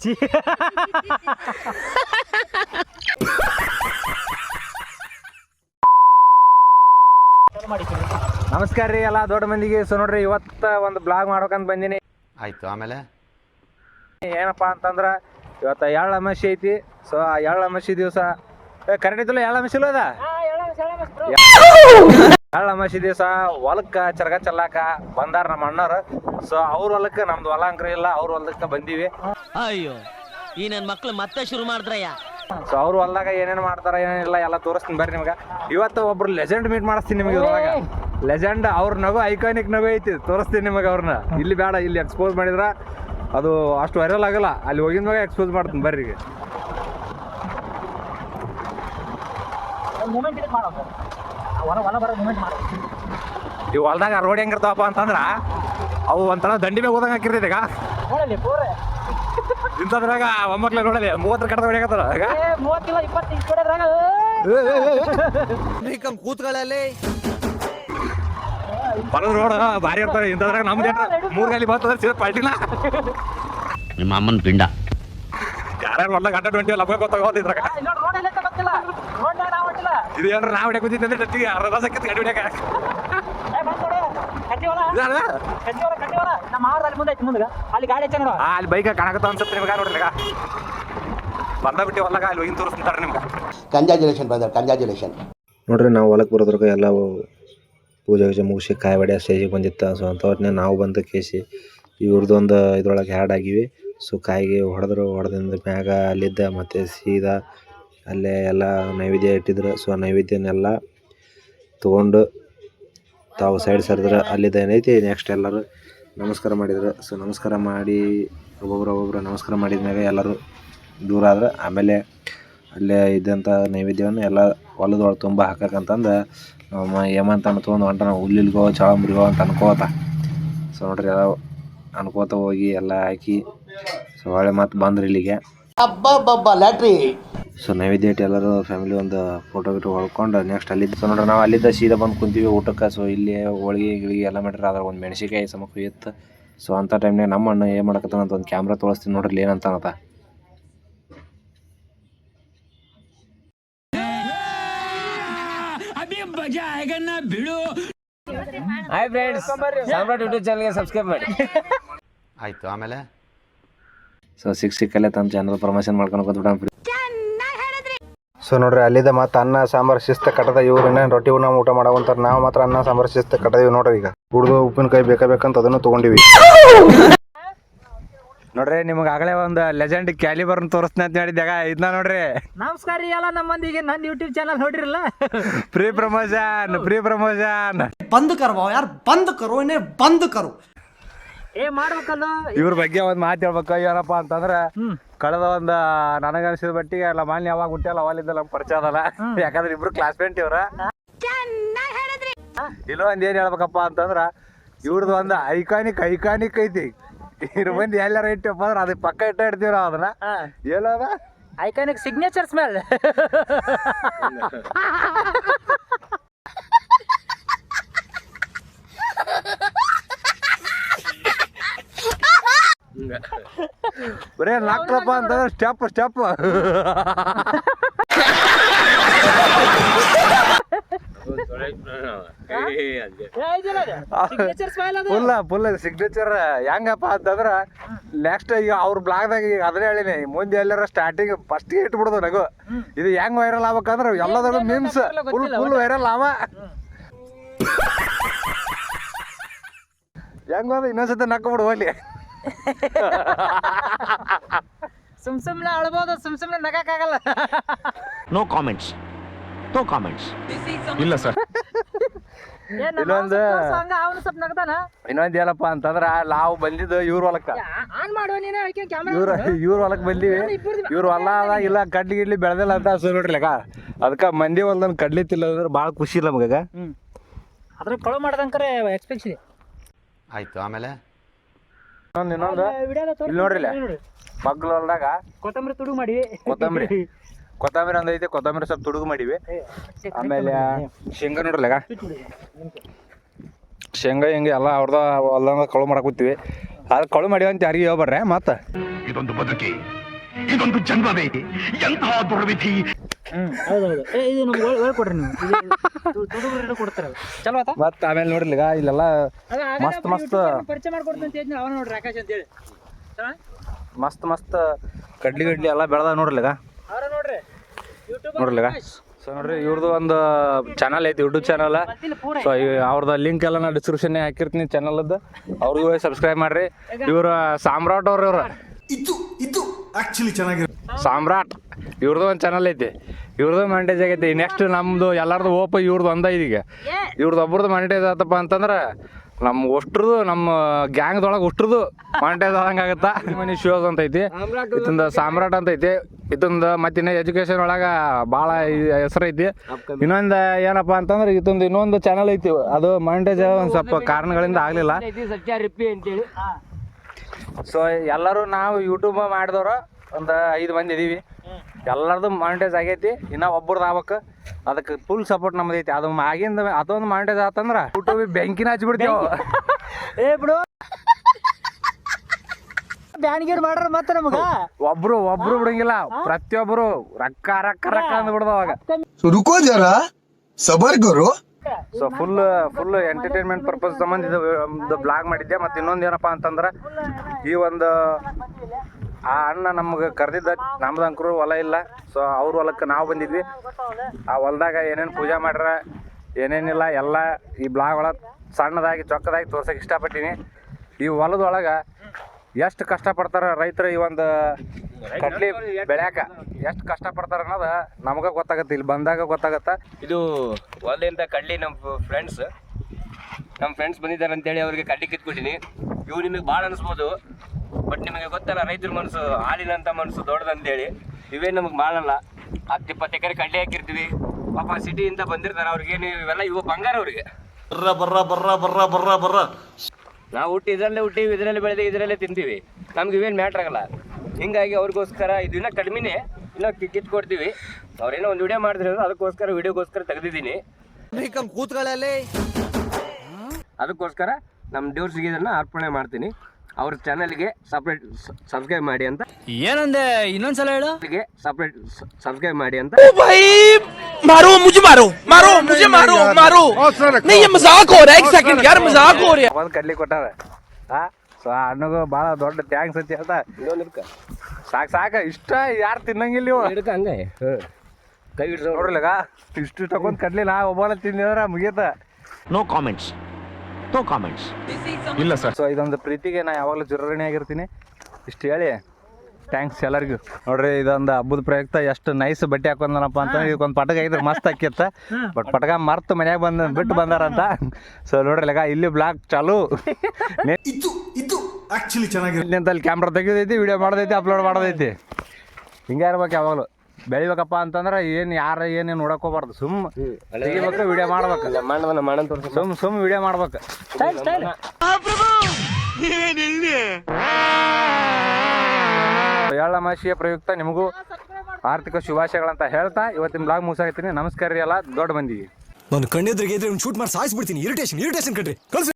ನಮಸ್ಕಾರ ರೀ ಎಲ್ಲ ದೊಡ್ಡ ಮಂದಿಗೆ. ಸೊ ನೋಡ್ರಿ ಇವತ್ತ ಒಂದು ಬ್ಲಾಗ್ ಮಾಡ್ಬೇಕಂತ ಬಂದೀನಿ. ಆಯ್ತು ಆಮೇಲೆ? ಏನಪ್ಪಾ ಅಂತಂದ್ರ ಇವತ್ತ ಎಳ್ಳ ಅಮಾಸಿ ಐತಿ. ಸೊ ಆ ಎಳ್ಳ ಅಮಾಸಿ ದಿವಸ ಕರೆಂಟ್ ಇದ್ದಲ್ಲ ಎಳ್ಳ ಅಮಾಸಿ ಅದ? ಎಳ್ಳ ಅಮಾಸಿ ದಿವಸ ಹೊಲಕ್ಕ ಚರಗ ಚಲ್ಲಾಕ ಬಂದಾರ ನಮ್ಮ ಅಣ್ಣರು ಸೊ ಅವ್ರ ಹೊಲಕ್ಕ ನಮ್ದು ಹೊಲ ಅಂಕ್ರ ಇಲ್ಲ ಅವ್ರ ಹೊಲಕ್ಕ ಬಂದೀವಿ. ಅಯ್ಯೋ ಈ ನನ್ನ ಮಕ್ಳು ಮತ್ತೆ ಶುರು ಮಾಡಿದ್ರಯ್ಯ? ಸೊ ಅವ್ರ ಹೊಲ್ದಾಗ ಏನೇನ್ ಮಾಡ್ತಾರ ಏನೇನಿಲ್ಲ ಎಲ್ಲ ತೋರಿಸ್ತೀನಿ ಬರ್ರಿ ನಿಮ್ಗೆ. ಇವತ್ತು ಒಬ್ರು ಲೆಜೆಂಡ್ ಮೀಟ್ ಮಾಡಿಸ್ತೀನಿ ನಿಮಗೆ ಇದ್ರೊಳಗ. ಲೆಜೆಂಡ್ ಅವ್ರ ನಗು ಐಕಾನಿಕ್ ನಗು ಐತಿ ತೋರಿಸ್ತೀನಿ ನಿಮಗೆ ಅವ್ರನ್ನ. ಇಲ್ಲಿ ಬೇಡ ಇಲ್ಲಿ ಎಕ್ಸ್ಪೋಸ್ ಮಾಡಿದ್ರ ಅದು ಅಷ್ಟು ವೈರಲ್ ಆಗಲ್ಲ. ಅಲ್ಲಿ ಹೋಗಿದ ಮ್ಯಾಗ ಎಕ್ಸ್ಪೋಸ್ ಮಾಡ್ತೀನಿ ಬರ್ರಿ ಈಗ. ಮೂಮೆಂಟ್ ಇದು ಮಾಡೋದು ಹೊರ ಹೊಲ ಬರೋ ಮೂಮೆಂಟ್ ಮಾಡೋದು ಈ ಹೊಲ್ದಾಗ ರೋಡ್ ಹೆಂಗಿರ್ತಾವಪ್ಪ ಅಂತಂದ್ರ ಅವು ಒಂಥರ ದಂಡಿ ಮೇಲೆ ಹೋದಂಗ ಹಾಕಿರ್ತೈತೆ ಈಗ. ನೋಡಲಿ ಪೂರೆ. ಇಂಥದ್ರಾಗ ಒಮ್ಮಕ್ಳು ನೋಡಲಿ ಮೂವತ್ತರ ಕಡೆ ಹೊಡಿಯಕತ್ತಾರ ಈಗ? ಏ ಮೂವತ್ತಿಲ್ಲ ಇಪ್ಪತ್ತು ಕಡೆದ್ರಾಗ ಬರೋದ್ ರೋಡ್ ಭಾರಿ ಇರ್ತಾರೆ ಇಂಥದ್ರಾಗ ನಮ್ದು ಮೂರ್ ಗಾಲಿ ಬರ್ತದ ಸೀದಾ ಪಾರ್ಟಿನ ನಿಮ್ಮ ಅಮ್ಮನ ಪಿಂಡ. ಯಾರ್ಯಾರು ಹೊಲ್ದಾಗ ಅಡ್ಡ ಟ್ವೆಂಟಿ ಲಭ್ಯ ಗೊತ್ತಾಗೋದು ಇದ್ರಾಗ ಇಲ್ಲಿ ರೋಡ್ ಎಲ್ಲ ಗೊತ್ತಿಲ್ಲ ರೋಡ್ ನಾವು ಹೊಂಟಿಲ್ಲ ಇದು ಏನ್ರ ನಾವು ಹೊಡ್ಯಾಕ ಕೂತಿದ್ದೆ ಅಂದ್ರೆ ಅರ್ಧ ಗಡಿ ಹೊಡ್ಯಾಕ. ಅಲ್ಲಿ ಮುಂದೆ ಐತಿ ಮುಂದೆ ಅಲ್ಲಿ ಗಾಡಿ ಹಚ್ಚ ನೋಡು. ಆ ಅಲ್ಲಿ ಬೈಕ್ ಕಾಣಕತ್ತ ಅನ್ಸುತ್ತೆ ನಿಮ್ಗೆ ನೋಡ್ರಿ ಬಂದ ಬಿಟ್ಟು ಅಲ್ಲಿ ಹೋಗಿ ತೋರಿಸ್ತಾರೆ ನಿಮ್ಗೆ. ಕಂಗ್ರ್ಯಾಚುಲೇಷನ್ ಬ್ರದರ್ ನೋಡ್ರಿ ನಾವು ಹೊಲಕ್ಕೆ ಬರೋದ್ರಾಗ ಎಲ್ಲ ಪೂಜೆ ಗೀಜೆ ಮುಗಿಸಿ ಕಾಯಿ ಹೊಡ್ಯೋ ಸ್ಟೇಜಿಗೆ ಬಂದಿತ್ತು ಸೊ ಅಂತ ಹೊತ್ತಿನಾಗ ನಾವು ಬಂದು ಕೇಸಿ ಇವ್ರದ್ದು ಒಂದು ಇದ್ರೊಳಗೆ ಹ್ಯಾಡ್ ಆಗಿವಿ. ಸೊ ಕಾಯಿಗೆ ಹೊಡೆದ್ರು ಹೊಡೆದಿಂದ ಮ್ಯಾಗ ಅಲ್ಲಿದ್ದ ಮತ್ತು ಸೀದಾ ಅಲ್ಲೇ ಎಲ್ಲ ನೈವೇದ್ಯ ಇಟ್ಟಿದ್ರು. ಸೊ, ನೈವೇದ್ಯನೆಲ್ಲ ತೊಗೊಂಡು ತಾವು ಸೈಡ್ ಸರಿದ್ರೆ ಅಲ್ಲಿದ್ದ ಏನೈತಿ ನೆಕ್ಸ್ಟ್ ಎಲ್ಲರೂ ನಮಸ್ಕಾರ ಮಾಡಿದ್ರು. ಸೊ, ನಮಸ್ಕಾರ ಮಾಡಿ, ಒಬ್ಬೊಬ್ರು ಒಬ್ಬೊಬ್ರು ನಮಸ್ಕಾರ ಮಾಡಿದ ಮ್ಯಾಗ ಎಲ್ಲರೂ ದೂರ ಆದ್ರೆ ಆಮೇಲೆ ಅಲ್ಲೇ ಇದ್ದಂಥ ನೈವೇದ್ಯವನ್ನು ಎಲ್ಲ ಹೊಲದೊಳಗೆ ತುಂಬ ಹಾಕಕ್ಕಂತಂದು ನಮ್ಮ ಏಮಂತ ತೊಗೊಂಡು ಹೊಂಟ ನಾವು ಹುಲ್ಲಿಲ್ಗೋ ಚಾಳಂಬ್ರಿಗೋ ಅಂತ ಅನ್ಕೋತ. ಸೊ, ನೋಡ್ರಿ ಎಲ್ಲ ಅನ್ಕೋತ ಹೋಗಿ ಎಲ್ಲ ಹಾಕಿ. ಸೊ ಹೊಳೆ ಮತ್ತೆ ಬಂದ್ರಿ ಇಲ್ಲಿಗೆ. ಅಬ್ಬಬ್ಬಬ್ಬ, ಲ್ಯಾಟ್ರಿ. ಸೊ ನೈವೇದ್ಯ ಇಟ್ಟು ಎಲ್ಲರೂ ಫ್ಯಾಮಿಲಿ ಒಂದು ಫೋಟೋ ಗಿಟೋ ಹೊಳ್ಕೊಂಡು ನೆಕ್ಸ್ಟ್ ಅಲ್ಲಿದ್ದು ಸೊ ನೋಡ್ರಿ ನಾವು ಅಲ್ಲಿದ್ದ ಸೀದಾ ಬಂದು ಕುಂತೀವಿ ಊಟಕ್ಕೆ. ಸೊ ಇಲ್ಲಿ ಹೋಳಿಗೆ ಗಿಳಿಗೆ ಎಲ್ಲ ಮಾಡಿದ್ರೆ ಅದ್ರ ಒಂದು ಮೆಣಸಿಕಾಯಿ ಸಮ ಇತ್ತು. ಸೊ ಅಂಥ ಟೈಮ್ನಾಗ ನಮ್ಮ ಅಣ್ಣ ಏನು ಮಾಡಕತ್ತಾನ ಅಂತ ಒಂದು ಕ್ಯಾಮ್ರಾ ತೋರಿಸ್ತೀನಿ ನೋಡ್ರಿ ಇಲ್ಲಿ ಏನಂತ ಅನ್ನತ್ತ ಹಾಯ್ ಫ್ರೆಂಡ್ಸ್ ಸಾಮ್ರಾಟ್ ಯೂಟ್ಯೂಬ್ ಚಾನಲ್ಗೆ ಸಬ್ಸ್ಕ್ರೈಬ್ ಮಾಡಿ. ಆಯ್ತು ಆಮೇಲೆ? ಸೊ ಸಿಕ್ಸ್ ಸಿಕ್ಕಲ್ಲೇ ತಮ್ಮ ಚಾನಲ್ ಪ್ರಮೋಷನ್ ಮಾಡ್ಕೊಂಡು ಕೂತ್ಬಿಟ್ಟು ಸೊ ನೋಡ್ರಿ ಅಲ್ಲಿದೆ ಮತ್ತೆ ಅನ್ನ ಸಾಂಬಾರು ಶಿಸ್ತ ಕಟ್ಟದ ಇವ್ರನ್ನ ರೊಟ್ಟಿ ನಾವು ಊಟ ಮಾಡವಂತಾರೆ ನಾವು ಮಾತ್ರ ಅನ್ನ ಸಾಂಬಾರ್ ಶಿಸ್ತು ಕಟ್ಟದೇವಿ ನೋಡ್ರಿ ಈಗ. ಕುಡ್ದು ಉಪ್ಪಿನಕಾಯಿ ಬೇಕಂತ ಅದನ್ನು ತಗೊಂಡಿವಿ. ನೋಡ್ರಿ ನಿಮ್ಗೆ ಆಗಲೇ ಒಂದು ಲೆಜೆಂಡ್ ಕ್ಯಾಲಿಬರ್ ತೋರಿಸ್ತೀನಿ ಅಂತ ಹೇಳಿದಾಗ ಇದನ್ನ ನೋಡ್ರಿ. ನಮಸ್ಕಾರ ಎಲ್ಲ ನಮ್ಮ ಮಂದಿಗೆ ನನ್ನ ಯೂಟ್ಯೂಬ್ ಚಾನಲ್ ನೋಡಿರಲ್ಲ. ಫ್ರೀ ಪ್ರಮೋಷನ್ ಫ್ರೀ ಪ್ರಮೋಷನ್ ಬಂದ್ ಕರ್ಬಾವ್ ಯಾರು ಬಂದ್ ಕರು ಇನ್ನೇ ಬಂದ್ ಕರು. ಏ ಮಾಡ್ಬೇಕಲ್ಲ? ಇವ್ರ ಬಗ್ಗೆ ಒಂದು ಮಾತು ಹೇಳ್ಬೇಕು ಏನಪ್ಪಾ ಅಂತಂದ್ರೆ ಕಳೆದ ಒಂದ್ ನನಗನ್ಸಿದ ಬಟ್ಟಿಗೆ ಎಲ್ಲ ಮಾನ್ಯ ಯಾವಾಗ ಹುಟ್ಟಿಯಲ್ಲ ಅವಾಗಿಂದ ನಮ್ ಪರಿಚಯ ಅದಲ್ಲ. ಯಾಕಂದ್ರೆ ಇಬ್ರು ಕ್ಲಾಸ್ಮೇಟ್ ಇವ್ರ. ಇನ್ನೊಂದು ಏನ್ ಹೇಳ್ಬೇಕಪ್ಪ ಅಂತಂದ್ರ ಇವ್ರದ್ದು ಒಂದ್ ಐಕಾನಿಕ್ ಐಕಾನಿಕ್ ಐತಿ. ಇವ್ರ ಬಂದು ಎಲ್ಲಾರ ಇಟ್ಟಪ್ಪ ಅಂದ್ರೆ ಅದಕ್ಕೆ ಪಕ್ಕ ಇಟ್ಟ ಇಡ್ತೀವ್ರ ಅದನ್ನ. ಏನದ ಐಕಾನಿಕ್ ಸಿಗ್ನೇಚರ್ ಸ್ಮೆಲ್ ಬರೇ ನಾಕ್ರಪ್ಪ ಅಂತಂದ್ರೆ step step. Signature smell full full signature ಹೆಂಗಪ್ಪ ಅಂತಂದ್ರ ನೆಕ್ಸ್ಟ್ ಈಗ ಅವ್ರ ಬ್ಲಾಗ್ದಾಗ ಈಗ ಅದನ್ನೇ ಹೇಳಿನಿ. ಮುಂದೆ ಎಲ್ಲಾರ ಸ್ಟಾರ್ಟಿಂಗ್ ಫಸ್ಟ್ ಇಟ್ಬಿಡೋದು ನಗು. ಇದು ಹೆಂಗ್ ವೈರಲ್ ಆಗ್ಬೇಕಂದ್ರ ಎಲ್ಲದ್ರಲ್ಲೂ ಮೀಮ್ಸ್ ಫುಲ್ ಫುಲ್ ವೈರಲ್ ಆವ ಹೆಂಗ ಇನ್ನೊಂದ್ಸತಿ ನಕ್ಬಿಡು ಹೋಗ್ಲಿ. ಸುಮ್ ಸುಮ್ನೆ ಅಳ್ಬೋದು ಸುಮ್ ಸುಮ್ನೆ ನಗಕ್ಕಾಗಲ್ಲ ನೋ ಕಾಮೆಂಟ್ಸ್ ನೋ ಕಾಮೆಂಟ್ಸ್ ಇಲ್ಲ ಸರ್. ಇನ್ನೊಂದು ಹಂಗ ಅವನು ಸ್ವಲ್ಪ ನಗದಾನ? ಇನ್ನೊಂದ್ ಏನಪ್ಪ ಅಂತಂದ್ರ ನಾವು ಬಂದಿದ್ದು ಇವ್ರ ಹೊಲಕ್ಕ. ಆನ್ ಮಾಡುವ ನೀನು ಕ್ಯಾಮ್ರಾ ಇವ್ರ ಇವ್ರ ಹೊಲಕ್ ಬಂದಿವಿ. ಇವ್ರ ಹೊಲ ಅದ ಇಲ್ಲ ಕಡ್ಲಿ ಗಿಡ್ಲಿ ಬೆಳೆದಿಲ್ಲ ಅಂತ ಸೊ ನೋಡ್ರಿ ಲೆಕ್ಕ. ಅದಕ್ಕ ಮಂದಿ ಹೊಲ್ದನ್ ಕಡ್ಲಿ ತಿಲ್ಲಂದ್ರೆ ಭಾಳ ಖುಷಿ ಇಲ್ಲ ನಮಗ ಅದ್ರ ಕಳು ಮಾಡ್ದಂಕರೆ ಎಕ್ಸ್ಪೆಕ್ಟ್ ಇದೆ. ಆಯ್ತು ಆಮೇಲೆ? ಇನ್ನೊಂದು ಇನ್ನೊಂದು. ಇಲ್ಲಿ ನೋಡ್ರಿ ಇಲ್ಲೇ. ಹೊಲ್ದಾಗ ಕೊತ್ತಂಬರಿ ತುಡು ಮಾಡಿ. ಕೊತ್ತಂಬರಿ. ಕೊತ್ತಂಬರಿ ಒಂದ್ ಐತಿ ಕೊತ್ತಂಬರಿ ಸ್ವಲ್ಪ ತುಡುಗು ಮಾಡಿವಿ. ಆಮೇಲೆ ಶೇಂಗಾ ನೋಡ್ರಲ್ಲ ಶೇಂಗಾ ಹಿಂಗೆ ಎಲ್ಲ ಅವ್ರದ ಹೊಲ್ದಂಗ ಕಳು ಮಾಡಕ್ ಕೂತೀವಿ. ಅದು ಕಳು ಮಾಡಿವ ಅಂತ ಯಾರಿಗೆ ಹೋಗ್ಬರ್ರೆ ಮತ್ತೆ? ಇದೊಂದು ಬದುಕಿ ಇದೊಂದು ಜನ್ಮವೇ ಎಂತಹ ದುರ್ವಿಧಿ. ಹ್ಮ್ ಹೌದೌದು. ಏ ಇದು ನಮ್ಗೆ ಒಳಗೆ ಒಳಗೆ ಕೊಡ್ರಿ ನೀವು. ಇದು ತುಡುಗರು ಕೊಡ್ತಾರಲ್ಲ. ಚಲೋ ಆತ ಮತ್ತೆ ಆಮೇಲೆ ನೋಡ್ರಿ ಈಗ ಇಲ್ಲೆಲ್ಲ ಅದ ಮಸ್ತ್ ಮಸ್ತ್ ದಾಗ ಪರಿಚಯ ಮಾಡ್ಕೊಡ್ತೀನಿ ಅಂತ ಹೇಳಿದ್ನ ಅವನ ನೋಡ್ರಿ ಆಕಾಶ್ ಅಂತ ಹೇಳಿ ಮಸ್ತ್ ಮಸ್ತ್ ಕಡ್ಲಿ ಗಡ್ಲಿ ಎಲ್ಲ ಬೆಳೆದ ನೋಡ್ರಿ ಈಗ. ಅವ್ರ ನೋಡ್ರಿ. ಯೂಟ್ಯೂಬ್ ಈಗ. ಸೊ ನೋಡ್ರಿ ಇವ್ರದ್ದು ಒಂದು ಚಾನಲ್ ಐತಿ ಯೂಟ್ಯೂಬ್ ಚಾನಲ್ ಪೂರ ಸೊ ಅವ್ರದ್ದು ಲಿಂಕ್ ಎಲ್ಲ ನಾ ಡಿಸ್ಕ್ರಿಪ್ಷನ್ ಹಾಕಿರ್ತೀನಿ ಚಾನಲ್ದು ಅವ್ರಿಗೂ ಸಬ್ಸ್ಕ್ರೈಬ್ ಮಾಡ್ರಿ. ಇವ್ರ ಸಾಮ್ರಾಟ್ ಅವ್ರ ಇವ್ರ. ಇದು ಇದು ಆಕ್ಚುಲಿ ಚೆನ್ನಾಗಿರೋ ಸಾಮ್ರಾಟ್. ಇವ್ರದ್ದು ಒಂದು ಚಾನಲ್ ಐತಿ. ಇವ್ರದ್ದು ಮಾನಿಟೈಸ್ ಆಗೈತಿ. ನೆಕ್ಸ್ಟ್ ನಮ್ದು ಎಲ್ಲಾರ್ದು ಓಪ ಇವ್ರದ್ದು ಒಂದ ಇದೀಗ ಇವ್ರದ್ದು ಒಬ್ರದ್ದು ಮಾನಿಟೈಸ್ ಆತಪ್ಪ ಅಂತಂದ್ರೆ ನಮ್ಮ ಒಷ್ಟ್ರದು ನಮ್ಮ ಗ್ಯಾಂಗ್ದೊಳಗೆ ಅಷ್ಟ್ರದು ಮಾನಿಟೈಸ್ ಆದಂಗೆ ಆಗುತ್ತಾ. ಮನಿ ಶೋಸ್ ಅಂತ ಐತಿ. ಇದೊಂದು ಸಾಮ್ರಾಟ್ ಅಂತ ಐತಿ. ಮತ್ತೆ ಮತ್ತಿನ್ನ ಎಜುಕೇಶನ್ ಒಳಗ ಭಾಳ ಹೆಸರು ಐತಿ. ಇನ್ನೊಂದು ಏನಪ್ಪ ಅಂತಂದ್ರೆ ಇದೊಂದು ಇನ್ನೊಂದು ಚಾನಲ್ ಐತಿ. ಅದು ಮಾನಿಟೈಸ್ ಒಂದು ಸ್ವಲ್ಪ ಕಾರಣಗಳಿಂದ ಆಗಲಿಲ್ಲ. ಸೊ ಎಲ್ಲರೂ ನಾವು ಯೂಟ್ಯೂಬ್ ಮಾಡಿದವರು ಒಂದು ಐದು ಮಂದಿ ಇದೀವಿ. ಎಲ್ಲರದು ಮಾನಿಟೈಸ್ ಆಗೈತಿ. ಇನ್ನ ಒಬ್ಬರದ್ದು ಆಗ್ಬೇಕು. ಅದಕ್ಕೆ ಫುಲ್ ಸಪೋರ್ಟ್ ನಮ್ದು ಐತಿ. ಅದು ಆಗಿಂದ ಅದೊಂದು ಮಾನಿಟೈಸ್ ಆತಂದ್ರ ಯೂಟ್ಯೂಬ್ ಬೆಂಕಿನ ಹಚ್ಬಿಡ್ತೇವ. ಏ ಬಿಡು. ಬ್ಯಾನ್ಗೇರ್ ಮಾಡ್ರ ಮತ್ತೆ ನಮಗ? ಒಬ್ರು ಒಬ್ರು ಬಿಡಂಗಿಲ್ಲ. ಪ್ರತಿಯೊಬ್ರು ರೊಕ್ಕ ರಕ್ಕ ರಕ್ಕ ಅಂದ್ಬಿಡ್ದ ಅವಾಗ ರುಕೋ ಜರ. ಸಬರ್ ಗುರು so full full entertainment purpose ಸಂಬಂಧ ಬ್ಲಾಗ್ ಮಾಡಿದ್ದೆ. ಮತ್ತೆ ಇನ್ನೊಂದು ಏನಪ್ಪಾ ಅಂತಂದ್ರೆ ಈ ಒಂದು ಆ ಅಣ್ಣ ನಮ್ಗೆ ಕರೆದಿದ್ದ ನಮ್ದು ಅಂಕರು ಹೊಲ ಇಲ್ಲ. ಸೊ ಅವ್ರ ಹೊಲಕ್ಕೆ ನಾವು ಬಂದಿದ್ವಿ. ಆ ಹೊಲದಾಗ ಏನೇನು ಪೂಜೆ ಮಾಡ್ರ, ಏನೇನಿಲ್ಲ, ಎಲ್ಲ ಈ ಬ್ಲಾಗ್ ಒಳಗೆ ಸಣ್ಣದಾಗಿ, ಚೊಕ್ಕದಾಗಿ ತೋರ್ಸಕ್ಕೆ ಇಷ್ಟಪಟ್ಟೀನಿ. ಈ ಹೊಲದೊಳಗೆ ಎಷ್ಟು ಕಷ್ಟಪಡ್ತಾರೆ ರೈತರು ಈ ಒಂದು ಕಡ್ಲಿ ಬೆಳ್ಯಾಕ? ಎಷ್ಟು ಕಷ್ಟಪಡ್ತಾರೆ ಅನ್ನೋದು ನಮಗೆ ಗೊತ್ತಾಗತ್ತೆ, ಇಲ್ಲಿ ಬಂದಾಗ ಗೊತ್ತಾಗತ್ತೆ. ಇದು ಹೊಲದಿಂದ ಕಡ್ಲಿ ನಮ್ಮ ಫ್ರೆಂಡ್ಸ್ ನಮ್ಮ ಫ್ರೆಂಡ್ಸ್ ಬಂದಿದ್ದಾರೆ ಅಂತೇಳಿ ಅವ್ರಿಗೆ ಕಡ್ಲಿ ಕಿತ್ಕೊಟ್ಟಿನಿ. ಇವು ನಿಮಗೆ ಭಾಳ ಅನಿಸ್ಬೋದು. ಬಟ್ ನಿಮಗೆ ಗೊತ್ತಲ್ಲ ರೈತರ ಮನಸ್ಸು ಹಾಲಿನಂಥ ಮನಸ್ಸು ದೊಡ್ಡದಂತೇಳಿ ಇವೇ ನಮಗೆ ಮಾಡಲ್ಲ ಹತ್ತು ಇಪ್ಪತ್ತು ಎಕರೆ ಕಡ್ಲಿ ಹಾಕಿರ್ತೀವಿ. ಪಾಪ ಸಿಟಿಯಿಂದ ಬಂದಿರ್ತಾರೆ ಅವ್ರಿಗೆ ನೀವು ಇವೆಲ್ಲ ಇವು ಬಂಗಾರ ಅವ್ರಿಗೆ. ನಾವು ಹುಟ್ಟಿ ಇದರಲ್ಲೇ ಹುಟ್ಟಿವಿ ಇದರಲ್ಲೇ ಬೆಳೆದು ಇದರಲ್ಲೇ ತಿಂತೀವಿ. ನಮ್ಗೆ ಇವೇನು ಮ್ಯಾಟ್ರ್ ಆಗಲ್ಲ. ಹಿಂಗಾಗಿ ಅವ್ರಿಗೋಸ್ಕರ ಇದನ್ನ ಕಡಿಮೆನೇ ಇನ್ನೂ ಕೊಡ್ತೀವಿ. ಕಿತ್ಕೊಡ್ತೀವಿ ಅವ್ರೇನೋ ಒಂದು ವಿಡಿಯೋ ಮಾಡಿದ್ರು ಅದಕ್ಕೋಸ್ಕರ ವಿಡಿಯೋಗೋಸ್ಕರ ತೆಗೆದಿದ್ದೀನಿ. ಅದಕ್ಕೋಸ್ಕರ ನಮ್ಮ ದೇವ್ರಿಗೆ ಇದನ್ನ ಅರ್ಪಣೆ ಮಾಡ್ತೀನಿ. ಅವ್ರ ಚಾನಲ್ಗೆ ಸಪ್ರೇಟ್ ಸಬ್ಸ್ಕ್ರೈಬ್ ಮಾಡಿ ಅಂತ ಏನಂದೆ ಇನ್ನೊಂದ್ಸಲ ಹೇಳು ಸಪ್ರೇಟ್ ಸಬ್ಸ್ಕ್ರೈಬ್ ಮಾಡಿ ಅಂತ ಮಾರೋ ಮುಜೆ ಮಾರೋ ಮಾರೋ ಮುಜೆ ಮಾರೋ ಮಾರೋ नहीं ये मजाक हो रहा है एक सेकंड यार मजाक हो रहा है ಒಂದು ಕಡ್ಲಿ ಕೊಟ್ಟಾರ ಆ ಸೊ ಆ ಅಣ್ಣಗೂ ಭಾಳ ದೊಡ್ಡ ಥ್ಯಾಂಕ್ಸ್ ಐತಿ ಅಂತ ಸಾಕು ಸಾಕು ಇಷ್ಟ ಯಾರು ತಿನ್ನಂಗಿಲ್ಲ ಇವು ಹಿಡ್ಕ ಹಂಗೆ ಕೈ ಹಿಡ್ಸೋ ನೋಡ್ರಿಲಗ ಇಷ್ಟು ತಗೊಂಡ್ ಕಡ್ಲಿ ನಾ ಒಬ್ಬನ ತಿಂದಿದ್ರ ಮುಗೀತ ನೋ ಕಾಮೆಂಟ್ಸ್ ನೋ ಕಾಮೆಂಟ್ಸ್ ಇಲ್ಲ ಸರ್. ಸೊ ಇದೊಂದು ಪ್ರೀತಿಗೆ ನಾ ಯಾವಾಗಲೂ ಚಿರಋಣಿ ಆಗಿರ್ತೀನಿ. ಇಷ್ಟು ಹೇಳಿ. ಥ್ಯಾಂಕ್ಸ್ ಎಲ್ಲರಿಗೂ. ನೋಡ್ರಿ ಇದೊಂದು ಹಬ್ಬದ ಪ್ರಯುಕ್ತ. ಎಷ್ಟು ನೈಸ್ ಬಟ್ಟೆ ಹಾಕೊಂಡನಪ್ಪ ಅಂತ ಇದಕ್ಕೊಂದು ಪಟಕ ಇದ್ರೆ ಮಸ್ತ್ ಹಾಕಿತ್ತ. ಬಟ್ ಪಟಕ ಮರ್ತು ಮನ್ಯಾಗ ಬಂದ ಬಿಟ್ಟು ಬಂದಾರಂತ. ಸೊ ನೋಡ್ರಿ ಲಗ ಇಲ್ಲಿ ಬ್ಲಾಗ್ ಚಾಲು. ಇದು ಇದು ಆಕ್ಚುಲಿ ಚೆನ್ನಾಗಿ ಇಲ್ಲಿ ಅಂತ ಅಲ್ಲಿ ಕ್ಯಾಮ್ರಾ ತೆಗಿದೈತಿ ವಿಡಿಯೋ ಮಾಡೋದೈತಿ ಅಪ್ಲೋಡ್ ಮಾಡೋದೈತಿ. ಹಿಂಗೆ ಇರ್ಬೇಕು ಯಾವಾಗಲೂ. ಬೆಳಿಬೇಕಪ್ಪ ಅಂತಂದ್ರೆ ಏನು ಯಾರ ಏನು ನೋಡಕ್ ಹೋಗ್ಬಾರ್ದು. ಸುಮ್ ತೆಗಿಬೇಕು ವಿಡಿಯೋ ಮಾಡ್ಬೇಕು. ತೋರಿಸ. ಸುಮ್ ಸುಮ್ ವಿಡಿಯೋ ಮಾಡ್ಬೇಕು. Style style. ಏಳಮಾಸಿಯ ಪ್ರಯುಕ್ತ ನಿಮಗೂ ಆರ್ಥಿಕ ಶುಭಾಶಯಗಳಂತ ಹೇಳ್ತಾ ಇವತ್ತಿನ ಬ್ಲಾಗ್ ಮುಗಿಸಾಕತ್ತೀನಿ. ನಮಸ್ಕಾರ ರೀ ಎಲ್ಲ. ದೊಡ್ಡ ಮಂದಿಗೆ ನಾನು ಕಣ್ಣೆದ್ರಿಗೆ ಇದ್ರೆ ಶೂಟ್ ಮಾಡಿ ಸಾಯಿಸ್ಬಿಡ್ತೀನಿ. ಇರಿಟೇಷನ್ ಇರಿಟೇಷನ್ ಕಟ್ರಿ ಕಳ್ಸಿ.